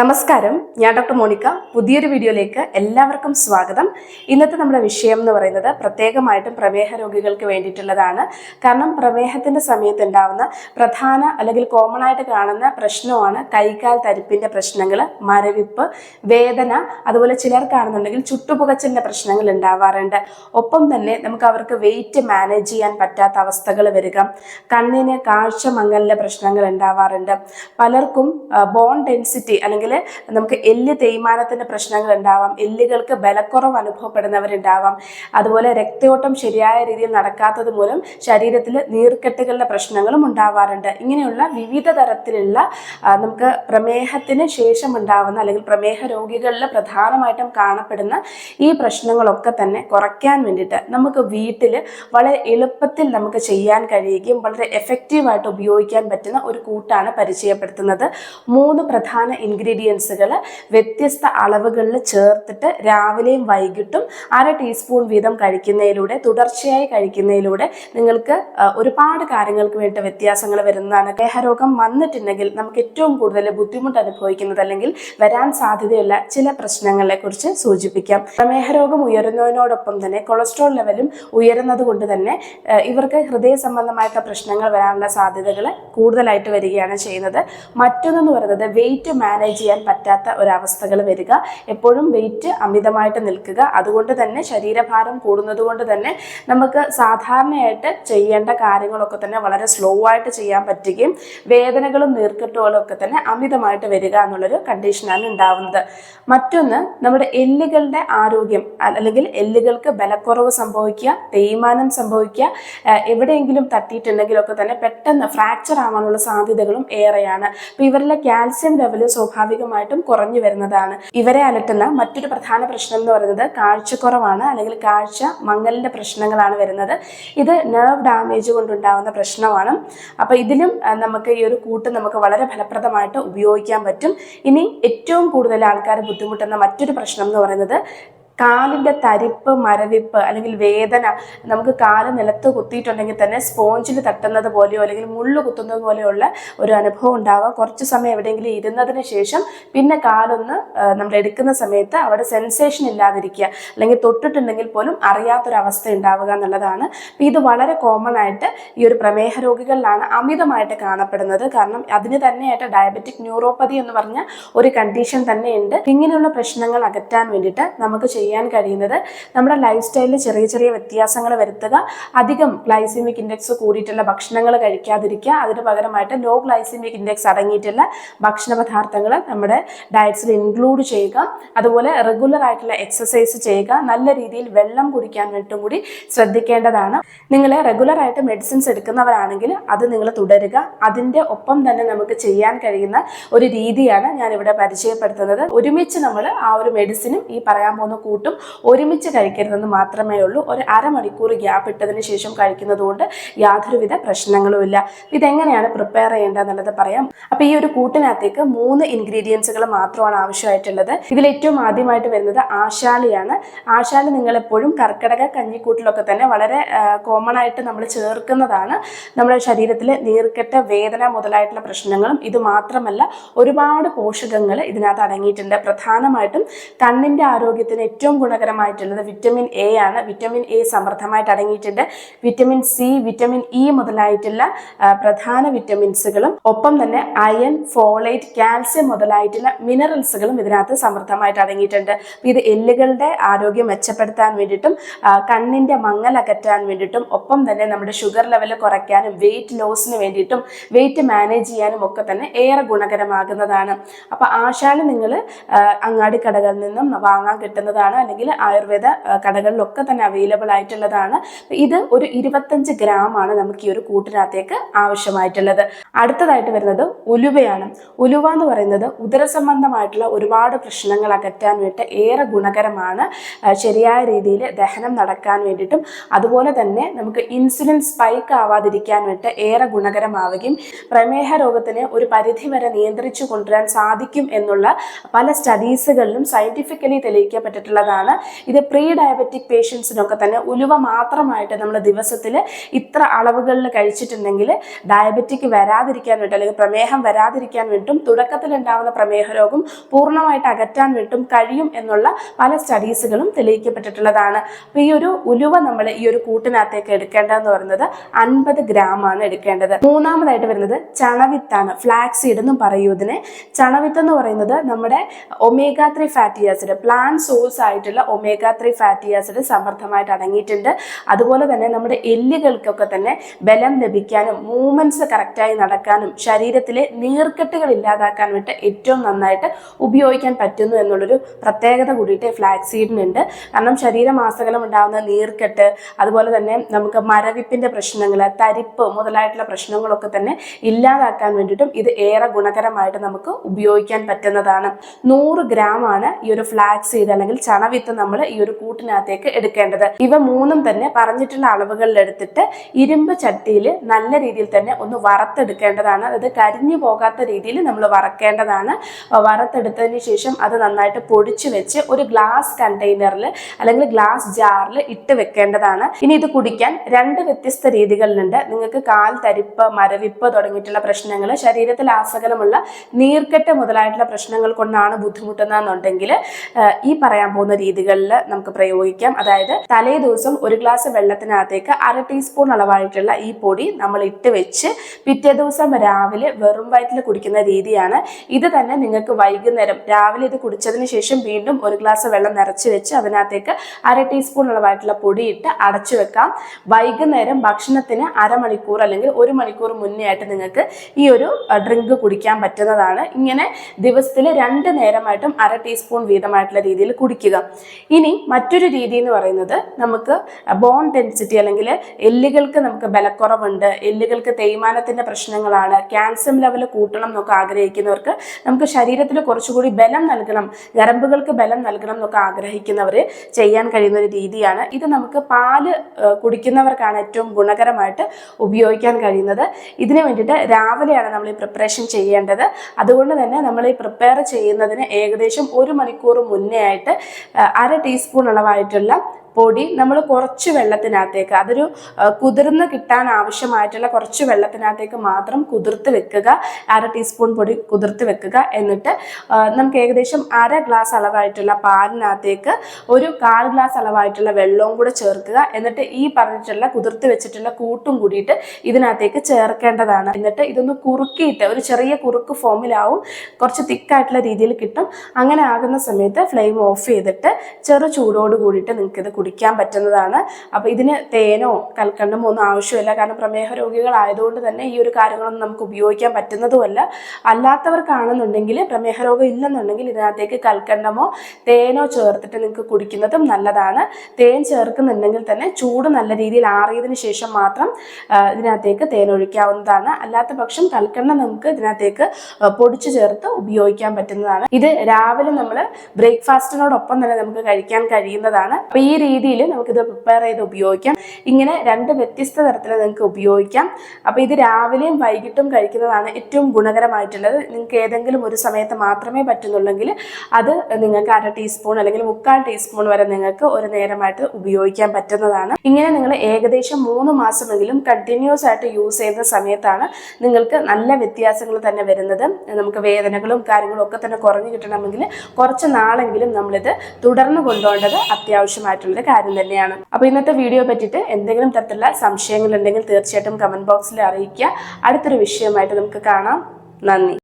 നമസ്കാരം. ഞാൻ doctor Monica. പുതിയൊരു വീഡിയോയിലേക്ക് എല്ലാവർക്കും സ്വാഗതം. ഇന്നത്തെ നമ്മുടെ വിഷയം എന്ന് പറയുന്നത് പ്രത്യേകമായിട്ടും പ്രമേഹ രോഗികൾക്ക് വേണ്ടിയിട്ടുള്ളതാണ്. കാരണം പ്രമേഹത്തിന്റെ സമയത്ത് ഉണ്ടാവുന്ന പ്രധാന അല്ലെങ്കിൽ കോമൺ ആയിട്ട് കാണുന്ന പ്രശ്നമാണ് കൈകാൽ തരിപ്പിന്റെ പ്രശ്നങ്ങൾ മരവിപ്പ് വേദന. അതുപോലെ ചിലർ കാണുന്നുണ്ടെങ്കിൽ ചുട്ടുപുകച്ചിലിന്റെ പ്രശ്നങ്ങൾ ഉണ്ടാവാറുണ്ട്. ഒപ്പം തന്നെ നമുക്ക് അവർക്ക് വെയിറ്റ് മാനേജ് ചെയ്യാൻ പറ്റാത്ത അവസ്ഥകൾ വരിക. കണ്ണിന് കാഴ്ച മങ്ങലിന്റെ പ്രശ്നങ്ങൾ ഉണ്ടാവാറുണ്ട്. പലർക്കും ബോൺ ഡെൻസിറ്റി അല്ലെങ്കിൽ നമുക്ക് എല്ല് തേയ്മാനത്തിന്റെ പ്രശ്നങ്ങൾ ഉണ്ടാവാം എല്ലുകൾക്ക് ബലക്കുറവ് അനുഭവപ്പെടുന്നവരുണ്ടാവാം. അതുപോലെ രക്തയോട്ടം ശരിയായ രീതിയിൽ നടക്കാത്തത് മൂലം ശരീരത്തിൽ നീർക്കെട്ടുകളുടെ പ്രശ്നങ്ങളും ഉണ്ടാവാറുണ്ട്. ഇങ്ങനെയുള്ള വിവിധ തരത്തിലുള്ള നമുക്ക് പ്രമേഹത്തിന് ശേഷം ഉണ്ടാവുന്ന അല്ലെങ്കിൽ പ്രമേഹ രോഗികളിൽ പ്രധാനമായിട്ടും കാണപ്പെടുന്ന ഈ പ്രശ്നങ്ങളൊക്കെ തന്നെ കുറയ്ക്കാൻ വേണ്ടിയിട്ട് നമുക്ക് വീട്ടിൽ വളരെ എളുപ്പത്തിൽ നമുക്ക് ചെയ്യാൻ കഴിയുകയും വളരെ എഫക്റ്റീവായിട്ട് ഉപയോഗിക്കാൻ പറ്റുന്ന ഒരു കൂട്ടാണ് പരിചയപ്പെടുത്തുന്നത്. മൂന്ന് പ്രധാന ഇൻഗ്രീഡിയൻസുകൾ വ്യത്യസ്ത അളവുകളിൽ ചേർത്തിട്ട് രാവിലെയും വൈകിട്ടും അര ടീസ്പൂൺ വീതം കഴിക്കുന്നതിലൂടെ തുടർച്ചയായി കഴിക്കുന്നതിലൂടെ നിങ്ങൾക്ക് ഒരുപാട് കാര്യങ്ങൾക്ക് വേണ്ട വ്യത്യാസങ്ങൾ വരുന്നതാണ്. ദേഹരോഗം വന്നിട്ടുണ്ടെങ്കിൽ നമുക്ക് ഏറ്റവും കൂടുതൽ ബുദ്ധിമുട്ട് അനുഭവിക്കുന്നത് അല്ലെങ്കിൽ വരാൻ സാധ്യതയുള്ള ചില പ്രശ്നങ്ങളെക്കുറിച്ച് സൂചിപ്പിക്കാം. പ്രമേഹരോഗം ഉയരുന്നതിനോടൊപ്പം തന്നെ കൊളസ്ട്രോൾ ലെവലും ഉയരുന്നത് കൊണ്ട് തന്നെ ഇവർക്ക് ഹൃദയ സംബന്ധമായിട്ടുള്ള പ്രശ്നങ്ങൾ വരാനുള്ള സാധ്യതകൾ കൂടുതലായിട്ട് വരികയാണ് ചെയ്യുന്നത്. മറ്റൊന്നെന്ന് പറയുന്നത് വെയിറ്റ് മാനേജ് ചെയ്യാൻ പറ്റാത്ത ഒരവസ്ഥകൾ വരിക. എപ്പോഴും വെയിറ്റ് അമിതമായിട്ട് നിൽക്കുക. അതുകൊണ്ട് തന്നെ ശരീരഭാരം കൂടുന്നത് കൊണ്ട് തന്നെ നമുക്ക് സാധാരണയായിട്ട് ചെയ്യേണ്ട കാര്യങ്ങളൊക്കെ തന്നെ വളരെ സ്ലോ ആയിട്ട് ചെയ്യാൻ പറ്റുകയും വേദനകളും നീർക്കെട്ടുകളും ഒക്കെ തന്നെ അമിതമായിട്ട് വരിക എന്നുള്ളൊരു കണ്ടീഷനാണ് ഉണ്ടാവുന്നത്. മറ്റൊന്ന് നമ്മുടെ എല്ലുകളുടെ ആരോഗ്യം അല്ലെങ്കിൽ എല്ലുകൾക്ക് ബലക്കുറവ് സംഭവിക്കുക തേയ്മാനം സംഭവിക്കുക എവിടെയെങ്കിലും തട്ടിയിട്ടുണ്ടെങ്കിലൊക്കെ തന്നെ പെട്ടെന്ന് ഫ്രാക്ചർ ആവാനുള്ള സാധ്യതകളും ഏറെയാണ്. അപ്പോൾ ഇവരിലെ കാൽസ്യം ലെവൽ സ്വാഭാവികമായിട്ടും കുറഞ്ഞു വരുന്നതാണ്. ഇവരെ അലട്ടുന്ന മറ്റൊരു പ്രധാന പ്രശ്നം എന്ന് പറയുന്നത് കാഴ്ചക്കുറവാണ് അല്ലെങ്കിൽ കാഴ്ച മങ്ങലിന്റെ പ്രശ്നങ്ങളാണ് വരുന്നത്. ഇത് നെർവ് ഡാമേജ് കൊണ്ടുണ്ടാകുന്ന പ്രശ്നമാണ്. അപ്പോൾ ഇതിലും നമുക്ക് ഈ ഒരു കൂട്ട് നമുക്ക് വളരെ ഫലപ്രദമായിട്ട് ഉപയോഗിക്കാൻ പറ്റും. ഇനി ഏറ്റവും കൂടുതൽ ആൾക്കാർ ബുദ്ധിമുട്ടുന്ന മറ്റൊരു പ്രശ്നം എന്ന് പറയുന്നത് കാലിന്റെ തരിപ്പ് മരവിപ്പ് അല്ലെങ്കിൽ വേദന നമുക്ക് കാൽ നിലത്ത് കുത്തിയിട്ടുണ്ടെങ്കിൽ തന്നെ സ്പോഞ്ചിൽ തട്ടുന്നത് പോലെയോ അല്ലെങ്കിൽ മുള്ളു കുത്തുന്നത് പോലെയുള്ള ഒരു അനുഭവം ഉണ്ടാവുക കുറച്ച് സമയം എവിടെയെങ്കിലും ഇരുന്നതിന് ശേഷം പിന്നെ കാലൊന്ന് നമ്മൾ എടുക്കുന്ന സമയത്ത് അവിടെ സെൻസേഷൻ ഇല്ലാതിരിക്കുക അല്ലെങ്കിൽ തൊട്ടിട്ടുണ്ടെങ്കിൽ പോലും അറിയാത്തൊരവസ്ഥ ഉണ്ടാവുക എന്നുള്ളതാണ്. അപ്പം ഇത് വളരെ കോമൺ ആയിട്ട് ഈ ഒരു പ്രമേഹ രോഗികളിലാണ് അമിതമായിട്ട് കാണപ്പെടുന്നത്. കാരണം അതിന് തന്നെയായിട്ട് ഡയബറ്റിക് ന്യൂറോപ്പതി എന്ന് പറഞ്ഞ ഒരു കണ്ടീഷൻ തന്നെയുണ്ട്. ഇങ്ങനെയുള്ള പ്രശ്നങ്ങൾ അകറ്റാൻ വേണ്ടിയിട്ട് നമുക്ക് ചെയ്യാൻ കഴിയുന്നത്. നമ്മുടെ ലൈഫ് സ്റ്റൈലിൽ ചെറിയ ചെറിയ വ്യത്യാസങ്ങൾ വരുത്തുക. അധികം ഗ്ലൈസിമിക് ഇൻഡെക്സ് കൂടിയിട്ടുള്ള ഭക്ഷണങ്ങൾ കഴിക്കാതിരിക്കുക. അതിന് പകരമായിട്ട് ലോ ഗ്ലൈസിമിക് ഇൻഡെക്സ് അടങ്ങിയിട്ടുള്ള ഭക്ഷണ പദാർത്ഥങ്ങൾ നമ്മുടെ ഡയറ്റ്സിൽ ഇൻക്ലൂഡ് ചെയ്യുക. അതുപോലെ റെഗുലർ ആയിട്ടുള്ള എക്സസൈസ് ചെയ്യുക. നല്ല രീതിയിൽ വെള്ളം കുടിക്കാൻ വേണ്ടിയിട്ടും കൂടി ശ്രദ്ധിക്കേണ്ടതാണ്. നിങ്ങൾ റെഗുലർ ആയിട്ട് മെഡിസിൻസ് എടുക്കുന്നവരാണെങ്കിൽ അത് നിങ്ങൾ തുടരുക. അതിന്റെ ഒപ്പം തന്നെ നമുക്ക് ചെയ്യാൻ കഴിയുന്ന ഒരു രീതിയാണ് ഞാൻ ഇവിടെ പരിചയപ്പെടുത്തുന്നത്. ഒരുമിച്ച് നമ്മൾ ആ ഒരു മെഡിസിനും ഈ പറയാൻ പോകുന്ന കൂട്ടും. ഒരുമിച്ച് കഴിക്കരുതെന്ന് മാത്രമേ ഉള്ളൂ ഒരു അരമണിക്കൂർ ഗ്യാപ്പ് ഇട്ടതിന് ശേഷം കഴിക്കുന്നത് കൊണ്ട് യാതൊരുവിധ പ്രശ്നങ്ങളുമില്ല. ഇതെങ്ങനെയാണ് പ്രിപ്പയർ ചെയ്യേണ്ടതെന്നുള്ളത് പറയാം. അപ്പോൾ ഈ ഒരു കൂട്ടിനകത്തേക്ക് മൂന്ന് ഇൻഗ്രീഡിയൻസുകൾ മാത്രമാണ് ആവശ്യമായിട്ടുള്ളത്. ഇതിൽ ഏറ്റവും ആദ്യമായിട്ട് വരുന്നത് ആശാലിയാണ് ആശാലി നിങ്ങൾ എപ്പോഴും കർക്കിടക കഞ്ഞിക്കൂട്ടിലൊക്കെ തന്നെ വളരെ കോമൺ ആയിട്ട് നമ്മൾ ചേർക്കുന്നതാണ്. നമ്മുടെ ശരീരത്തിൽ നീർക്കെട്ട വേദന മുതലായിട്ടുള്ള പ്രശ്നങ്ങളും ഇത് മാത്രമല്ല ഒരുപാട് പോഷകങ്ങൾ ഇതിനകത്ത് അടങ്ങിയിട്ടുണ്ട്. പ്രധാനമായിട്ടും കണ്ണിന്റെ ആരോഗ്യത്തിന് ഏറ്റവും ഗുണകരമായിട്ടുള്ളത് വിറ്റമിൻ എ ആണ്. വിറ്റമിൻ എ സമൃദ്ധമായിട്ട് അടങ്ങിയിട്ടുണ്ട്. വിറ്റമിൻ സി വിറ്റമിൻ ഇ മുതലായിട്ടുള്ള പ്രധാന വിറ്റമിൻസുകളും ഒപ്പം തന്നെ അയൺ ഫോളേറ്റ് കാൽസ്യം മുതലായിട്ടുള്ള മിനറൽസുകളും ഇതിനകത്ത് സമൃദ്ധമായിട്ട് അടങ്ങിയിട്ടുണ്ട്. ഇത് എല്ലുകളുടെ ആരോഗ്യം മെച്ചപ്പെടുത്താൻ വേണ്ടിയിട്ടും കണ്ണിന്റെ മങ്ങൽ അകറ്റാൻ വേണ്ടിയിട്ടും ഒപ്പം തന്നെ നമ്മുടെ ഷുഗർ ലെവൽ കുറയ്ക്കാനും വെയിറ്റ് ലോസിന് വേണ്ടിയിട്ടും വെയിറ്റ് മാനേജ് ചെയ്യാനും ഒക്കെ തന്നെ ഏറെ ഗുണകരമാകുന്നതാണ്. അപ്പോൾ ആശാല നിങ്ങൾ അങ്ങാടി കടകളിൽ നിന്നും വാങ്ങാൻ കിട്ടുന്നതാണ് അല്ലെങ്കിൽ ആയുർവേദ കടകളിലൊക്കെ തന്നെ അവൈലബിൾ ആയിട്ടുള്ളതാണ്. ഇത് ഒരു ഇരുപത്തഞ്ച് ഗ്രാം ആണ് നമുക്ക് ഈ ഒരു കൂട്ടിനകത്തേക്ക് ആവശ്യമായിട്ടുള്ളത്. അടുത്തതായിട്ട് വരുന്നത് ഉലുവയാണ്. ഉലുവ എന്ന് പറയുന്നത് ഉദര സംബന്ധമായിട്ടുള്ള ഒരുപാട് പ്രശ്നങ്ങൾ അകറ്റാൻ വേണ്ടിയിട്ട് ഏറെ ഗുണകരമാണ്. ശരിയായ രീതിയിൽ ദഹനം നടക്കാൻ വേണ്ടിയിട്ടും അതുപോലെ തന്നെ നമുക്ക് ഇൻസുലിൻ സ്പൈക്ക് ആവാതിരിക്കാൻ വേണ്ടിയിട്ട് ഏറെ ഗുണകരമാവുകയും പ്രമേഹ രോഗത്തിനെ ഒരു പരിധി വരെ നിയന്ത്രിച്ചു കൊണ്ടുവരാൻ സാധിക്കും എന്നുള്ള പല സ്റ്റഡീസുകളിലും സയന്റിഫിക്കലി തെളിയിക്കപ്പെട്ടിട്ടുള്ളതാണ്. പറ്റുന്നതാണ് ഇത് പ്രീ ഡയബറ്റിക് പേഷ്യൻസിനൊക്കെ തന്നെ ഉലുവ മാത്രമായിട്ട് നമ്മൾ ദിവസത്തിൽ ഇത്ര അളവുകളിൽ കഴിച്ചിട്ടുണ്ടെങ്കിൽ ഡയബറ്റിക് വരാതിരിക്കാൻ വേണ്ടി അല്ലെങ്കിൽ പ്രമേഹം വരാതിരിക്കാൻ വേണ്ടിയിട്ടും തുടക്കത്തിൽ ഉണ്ടാകുന്ന പ്രമേഹ രോഗം പൂർണമായിട്ട് അകറ്റാൻ വേണ്ടിയിട്ടും കഴിയും എന്നുള്ള പല സ്റ്റഡീസുകളും തെളിയിക്കപ്പെട്ടിട്ടുള്ളതാണ്. അപ്പോൾ ഈ ഒരു ഉലുവ നമ്മൾ ഈ ഒരു കൂട്ടിനകത്തേക്ക് എടുക്കേണ്ടതെന്ന് പറയുന്നത് അൻപത് ഗ്രാം ആണ് എടുക്കേണ്ടത്. മൂന്നാമതായിട്ട് വരുന്നത് ചണവിത്താണ് ഫ്ലാക്സ് സീഡ് എന്നും പറയൂ ഇതിനെ. ചണവിത്ത് എന്ന് പറയുന്നത് നമ്മുടെ omega three fatty acid plant source ആയിട്ടുള്ള ഒമേഗ ത്രീ ഫാറ്റി ആസിഡ് സമൃദ്ധമായിട്ട് അടങ്ങിയിട്ടുണ്ട്. അതുപോലെ തന്നെ നമ്മുടെ എല്ലുകൾക്കൊക്കെ തന്നെ ബലം ലഭിക്കാനും മൂവ്മെന്റ്സ് കറക്റ്റായി നടക്കാനും ശരീരത്തിലെ നീർക്കെട്ടുകൾ ഇല്ലാതാക്കാൻ വേണ്ടി ഏറ്റവും നന്നായിട്ട് ഉപയോഗിക്കാൻ പറ്റുന്നു എന്നുള്ളൊരു പ്രത്യേകത കൂടിയിട്ട് ഫ്ലാക്സ് സീഡിനുണ്ട് കാരണം ശരീരമാസകലം ഉണ്ടാകുന്ന നീർക്കെട്ട് അതുപോലെ തന്നെ നമുക്ക് മരവിപ്പിന്റെ പ്രശ്നങ്ങൾ തരിപ്പ് മുതലായിട്ടുള്ള പ്രശ്നങ്ങളൊക്കെ തന്നെ ഇല്ലാതാക്കാൻ വേണ്ടിയിട്ടും ഇത് ഏറെ ഗുണകരമായിട്ട് നമുക്ക് ഉപയോഗിക്കാൻ പറ്റുന്നതാണ്. നൂറ് ഗ്രാം ആണ് ഈ ഒരു ഫ്ലാക്സ് സീഡ് അല്ലെങ്കിൽ ചണവിത്ത് നമ്മൾ ഈ ഒരു കൂട്ടിനകത്തേക്ക് എടുക്കേണ്ടത്. ഇവ മൂന്നും തന്നെ പറഞ്ഞിട്ടുള്ള അളവുകളിൽ എടുത്തിട്ട് ഇരുമ്പ് ചട്ടിയിൽ നല്ല രീതിയിൽ തന്നെ ഒന്ന് വറുത്തെടുക്കേണ്ടതാണ്. അതായത് കരിഞ്ഞു പോകാത്ത രീതിയിൽ നമ്മൾ വറക്കേണ്ടതാണ്. വറുത്തെടുത്തതിന് ശേഷം അത് നന്നായിട്ട് പൊടിച്ചു വെച്ച് ഒരു ഗ്ലാസ് കണ്ടെയ്നറിൽ അല്ലെങ്കിൽ ഗ്ലാസ് ജാറിൽ ഇട്ട് വെക്കേണ്ടതാണ്. ഇനി ഇത് കുടിക്കാൻ രണ്ട് വ്യത്യസ്ത രീതികളിലുണ്ട്. നിങ്ങൾക്ക് കാൽ തരിപ്പ് മരവിപ്പ് തുടങ്ങിയിട്ടുള്ള പ്രശ്നങ്ങൾ ശരീരത്തിൽ ആസകലമുള്ള നീർക്കെട്ട് മുതലായിട്ടുള്ള പ്രശ്നങ്ങൾ കൊണ്ടാണ് ബുദ്ധിമുട്ടുന്നതെന്നുണ്ടെങ്കിൽ ഈ പറയാൻ പോകുന്ന രീതികളിൽ നമുക്ക് പ്രയോഗിക്കാം. അതായത് തലേ ദിവസം ഒരു ഗ്ലാസ് വെള്ളത്തിനകത്തേക്ക് അര ടീസ്പൂൺ അളവായിട്ടുള്ള ഈ പൊടി നമ്മൾ ഇട്ട് വെച്ച് പിറ്റേ ദിവസം രാവിലെ വെറും വയറ്റിൽ കുടിക്കുന്ന രീതിയാണ്. ഇത് തന്നെ നിങ്ങൾക്ക് വൈകുന്നേരം രാവിലെ ഇത് കുടിച്ചതിന് ശേഷം വീണ്ടും ഒരു ഗ്ലാസ് വെള്ളം നിറച്ച് വെച്ച് അതിനകത്തേക്ക് അര ടീസ്പൂൺ അളവായിട്ടുള്ള പൊടി ഇട്ട് അടച്ചു വെക്കാം. വൈകുന്നേരം ഭക്ഷണത്തിന് അരമണിക്കൂർ അല്ലെങ്കിൽ ഒരു മണിക്കൂർ മുന്നേ ആയിട്ട് നിങ്ങൾക്ക് ഈ ഒരു ഡ്രിങ്ക് കുടിക്കാൻ പറ്റുന്നതാണ്. ഇങ്ങനെ ദിവസത്തിൽ രണ്ട് നേരമായിട്ടും അര ടീസ്പൂൺ വീതമായിട്ടുള്ള രീതിയിൽ കുടിക്കുക. ഇനി മറ്റൊരു രീതി എന്ന് പറയുന്നത് നമുക്ക് ബോൺ ഡെൻസിറ്റി അല്ലെങ്കിൽ എല്ലുകൾക്ക് നമുക്ക് ബലക്കുറവുണ്ട് എല്ലുകൾക്ക് തേയ്മാനത്തിന്റെ പ്രശ്നങ്ങളാണ് കാൽസ്യം ലെവൽ കൂട്ടണം എന്നൊക്കെ ആഗ്രഹിക്കുന്നവർക്ക് നമുക്ക് ശരീരത്തിൽ കുറച്ചുകൂടി ബലം നൽകണം ഞരമ്പുകൾക്ക് ബലം നൽകണം എന്നൊക്കെ ആഗ്രഹിക്കുന്നവർ ചെയ്യാൻ കഴിയുന്ന ഒരു രീതിയാണ്. ഇത് നമുക്ക് പാൽ കുടിക്കുന്നവർക്കാണ് ഏറ്റവും ഗുണകരമായിട്ട് ഉപയോഗിക്കാൻ കഴിയുന്നത്. ഇതിനു വേണ്ടിയിട്ട് രാവിലെയാണ് നമ്മൾ ഈ പ്രിപ്പറേഷൻ ചെയ്യേണ്ടത്. അതുകൊണ്ട് തന്നെ നമ്മൾ ഈ പ്രിപ്പയർ ചെയ്യുന്നതിന് ഏകദേശം ഒരു മണിക്കൂർ മുന്നേ ആയിട്ട് അര ടീസ്പൂൺ അളവായിട്ടുള്ള പൊടി നമ്മൾ കുറച്ച് വെള്ളത്തിനകത്തേക്ക് അതൊരു കുതിർന്ന് കിട്ടാൻ ആവശ്യമായിട്ടുള്ള കുറച്ച് വെള്ളത്തിനകത്തേക്ക് മാത്രം കുതിർത്ത് വെക്കുക. അര ടീസ്പൂൺ പൊടി കുതിർത്ത് വെക്കുക. എന്നിട്ട് നമുക്ക് ഏകദേശം അര ഗ്ലാസ് അളവായിട്ടുള്ള പാലിനകത്തേക്ക് ഒരു കാൽ ഗ്ലാസ് അളവായിട്ടുള്ള വെള്ളവും കൂടെ ചേർക്കുക. എന്നിട്ട് ഈ പറഞ്ഞിട്ടുള്ള കുതിർത്ത് വെച്ചിട്ടുള്ള കൂട്ടും കൂടിയിട്ട് ഇതിനകത്തേക്ക് ചേർക്കേണ്ടതാണ്. എന്നിട്ട് ഇതൊന്ന് കുറുക്കിയിട്ട് ഒരു ചെറിയ കുറുക്ക് ഫോമിലാവും. കുറച്ച് തിക്കായിട്ടുള്ള രീതിയിൽ കിട്ടും. അങ്ങനെ ആകുന്ന സമയത്ത് ഫ്ലെയിം ഓഫ് ചെയ്തിട്ട് ചെറു ചൂടോട് കൂടിയിട്ട് നിങ്ങൾക്ക് ഇത് കുടിക്കാൻ പറ്റുന്നതാണ്. അപ്പോൾ ഇതിന് തേനോ കൽക്കണ്ടമോ ഒന്നും ആവശ്യമില്ല. കാരണം പ്രമേഹ രോഗികളായതുകൊണ്ട് തന്നെ ഈ ഒരു കാര്യങ്ങളൊന്നും നമുക്ക് ഉപയോഗിക്കാൻ പറ്റുന്നതുമല്ല. അല്ലാത്തവർക്കാണെന്നുണ്ടെങ്കിൽ പ്രമേഹ രോഗം ഇല്ലെന്നുണ്ടെങ്കിൽ ഇതിനകത്തേക്ക് കൽക്കണ്ടമോ തേനോ ചേർത്തിട്ട് നിങ്ങൾക്ക് കുടിക്കുന്നതും നല്ലതാണ്. തേൻ ചേർക്കുന്നുണ്ടെങ്കിൽ തന്നെ ചൂട് നല്ല രീതിയിൽ ആറിയതിന് ശേഷം മാത്രം ഇതിനകത്തേക്ക് തേൻ ഒഴിക്കാവുന്നതാണ്. അല്ലാത്ത പക്ഷം കൽക്കണ്ടം നമുക്ക് ഇതിനകത്തേക്ക് പൊടിച്ചു ചേർത്ത് ഉപയോഗിക്കാൻ പറ്റുന്നതാണ്. ഇത് രാവിലെ നമ്മൾ ബ്രേക്ക്ഫാസ്റ്റിനോടൊപ്പം തന്നെ നമുക്ക് കഴിക്കാൻ കഴിയുന്നതാണ്. അപ്പോൾ ഈ രീതിയിൽ നമുക്കിത് പ്രിപ്പയർ ചെയ്ത് ഉപയോഗിക്കാം. ഇങ്ങനെ രണ്ട് വ്യത്യസ്ത തരത്തിൽ നിങ്ങൾക്ക് ഉപയോഗിക്കാം. അപ്പോൾ ഇത് രാവിലെയും വൈകിട്ടും കഴിക്കുന്നതാണ് ഏറ്റവും ഗുണകരമായിട്ടുള്ളത്. നിങ്ങൾക്ക് ഏതെങ്കിലും ഒരു സമയത്ത് മാത്രമേ പറ്റുന്നുള്ളെങ്കിൽ അത് നിങ്ങൾക്ക് അര ടീസ്പൂൺ അല്ലെങ്കിൽ മുക്കാൽ ടീസ്പൂൺ വരെ നിങ്ങൾക്ക് ഒരു നേരമായിട്ട് ഉപയോഗിക്കാൻ പറ്റുന്നതാണ്. ഇങ്ങനെ നിങ്ങൾ ഏകദേശം മൂന്ന് മാസമെങ്കിലും കണ്ടിന്യൂസ് ആയിട്ട് യൂസ് ചെയ്യുന്ന സമയത്താണ് നിങ്ങൾക്ക് നല്ല വ്യത്യാസങ്ങൾ തന്നെ വരുന്നത്. നമുക്ക് വേദനകളും കാര്യങ്ങളും ഒക്കെ തന്നെ കുറഞ്ഞു കിട്ടണമെങ്കിൽ കുറച്ച് നാളെങ്കിലും നമ്മളിത് തുടർന്ന് കൊണ്ടുപോകേണ്ടത് അത്യാവശ്യമായിട്ടുള്ളൊരു കാര്യം തന്നെയാണ്. അപ്പോൾ ഇന്നത്തെ വീഡിയോ പറ്റിയിട്ട് എന്തെങ്കിലും തരത്തിലുള്ള സംശയങ്ങൾ ഉണ്ടെങ്കിൽ തീർച്ചയായിട്ടും കമന്റ് ബോക്സിൽ അറിയിക്കുക. അടുത്തൊരു വിഷയമായിട്ട് നമുക്ക് കാണാം. നന്ദി.